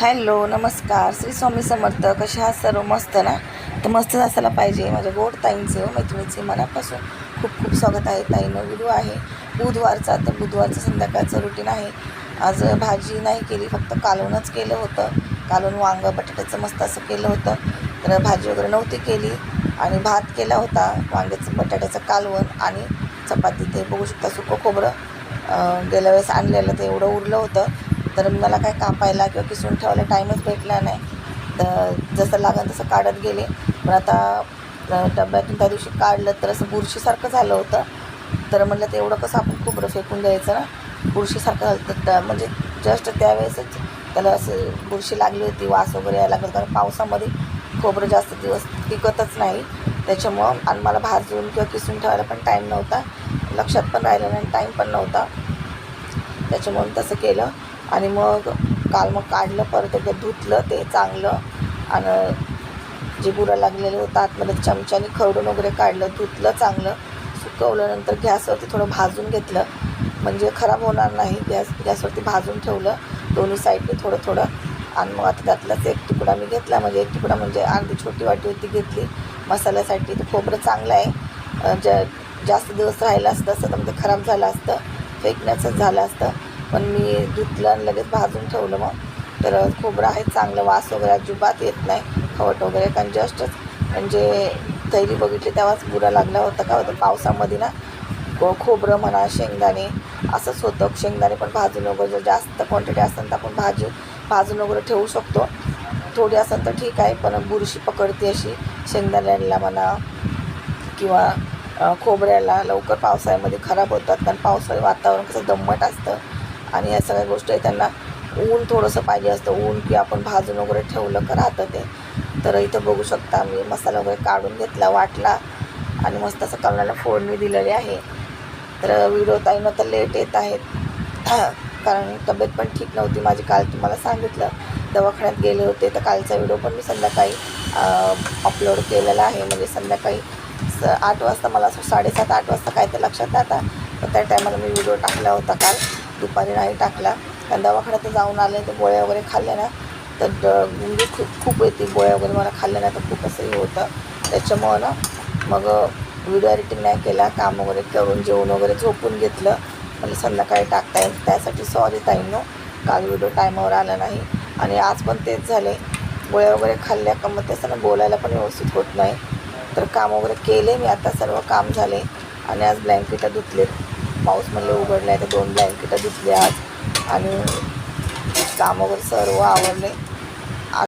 Hello नमस्कार. श्री स्वामी समर्थ कशा आहात सर्व? मस्त ना? तर मस्तच असायला पाहिजे. माझ्या गोड ताईंचे मैत्रिणीचे मनापासून खूप खूप स्वागत आहे. ताईनं व्हिडिओ आहे. बुधवारचा तर बुधवारचं संध्याकाळचं रुटीन आहे. आज भाजी नाही केली फक्त कालवणच केलं होतं. कालवण वांगं बटाट्याचं मस्त असं केलं होतं. तर भाजी वगैरे नव्हती केली आणि भात केला होता. वांग्याचं बटाट्याचं कालवण आणि चपाती. ते बघू शकता सुकं खोबरं गेल्या वेळेस आणलेलं ते एवढं उरलं होतं. तर मला काय कापायला किंवा किसून ठेवायला टाईमच भेटला नाही. तर जसं लागेल तसं काढत गेले. पण आता डब्यातून त्या दिवशी काढलं तर असं बुरशीसारखं झालं होतं. तर म्हणलं ते एवढं कसं आपण खोबरं फेकून द्यायचं ना? बुरशीसारखं झालं तर म्हणजे जस्ट त्यावेळेसच त्याला असं बुरशी लागली होती वास वगैरे यायला लागला कारण पावसामध्ये खोबरं जास्त दिवस टिकतच नाही. त्याच्यामुळं आणि मला भाजून किंवा किसून ठेवायला पण टाईम नव्हता. लक्षात पण राहिलं नाही टाईम पण नव्हता. त्याच्यामुळं तसं केलं. आणि मग काल मग काढलं परत एकदा धुतलं ते चांगलं. आणि जे बुरा लागलेलं होतं आतमध्ये चमच्याने खरडून वगैरे काढलं धुतलं चांगलं. सुकवलं नंतर गॅसवरती थोडं भाजून घेतलं. म्हणजे खराब होणार नाही गॅस गॅसवरती भाजून ठेवलं. दोन्ही साईडने थोडं थोडं. आणि मग आता त्यातलाच एक तुकडा मी घेतला. म्हणजे एक तुकडा म्हणजे अर्धी छोटी वाटी होती घेतली. मसाल्यासाठी तर खोबरं चांगलं आहे. ज्या ज जास्त दिवस राहिलं असतं असतं तर मग ते खराब झालं असतं. फेकण्याचंच झालं असतं. पण मी धुतलं आणि लगेच भाजून ठेवलं मग. तर खोबरं आहे चांगलं वास वगैरे अजिबात येत नाही खवट वगैरे. कारण जस्टच म्हणजे तैरी बघितली तेव्हाच बुरा लागला होता का? होतं पावसामध्ये ना खोबरं म्हणा शेंगदाणे असंच होतं. शेंगदाणे पण भाजून वगैरे जर जास्त क्वांटिटी असेल तर आपण भाजू भाजून वगैरे ठेवू शकतो. थोडी असेल तर ठीक आहे पण बुरशी पकडते अशी. शेंगदाण्याला म्हणा किंवा खोबऱ्याला लवकर पावसाळ्यामध्ये खराब होतात. कारण पावसाळी वातावरण कसं दमट असतं. आणि या सगळ्या गोष्टी आहेत, त्यांना ऊन थोडंसं पाहिजे असतं ऊन की आपण भाजून वगैरे ठेवलं का राहतं ते. तर इथं बघू शकता मी मसाला वगैरे काढून घेतला वाटला आणि मस्त असं कलराला फोडणी दिलेली आहे. तर व्हिडिओ ताईनं तर लेट येत आहेत. कारण तब्येत पण ठीक नव्हती माझी काल तुम्हाला सांगितलं. दवाखान्यात गेले होते तर कालचा व्हिडिओ पण मी संध्याकाळी अपलोड केलेला आहे. म्हणजे संध्याकाळी स आठ वाजता मला असं साडेसात आठ वाजता काय तर लक्षात राहता. आता तर त्या टायमाला मी व्हिडिओ टाकला होता काल. दुपारी नाही टाकला. कारण दवाखान्यात जाऊन आले तर गोळ्या वगैरे खाल्ल्या ना. तर म्हणजे खूप खूप येते गोळ्या वगैरे मला खाल्ल्या ना तर खूप असं हे होतं. त्याच्यामुळं ना मग व्हिडिओ एडिटिंग नाही केला काम वगैरे करून जेवण वगैरे झोपून घेतलं. मला संध्याकाळी टाकता येईल. त्यासाठी सॉरी टाईमनो काल व्हिडिओ टायमावर आला नाही. आणि आज पण तेच झाले गोळ्या वगैरे खाल्ल्या का मग तसं ना बोलायला पण व्यवस्थित होत नाही. तर काम वगैरे केले मी आता सर्व काम झाले आणि आज ब्लँकेटं धुतले पाऊस म्हणले उघडला आहे तर दोन ब्लँकेटं धुतले आज आणि काम वगैरे सर्व आवडले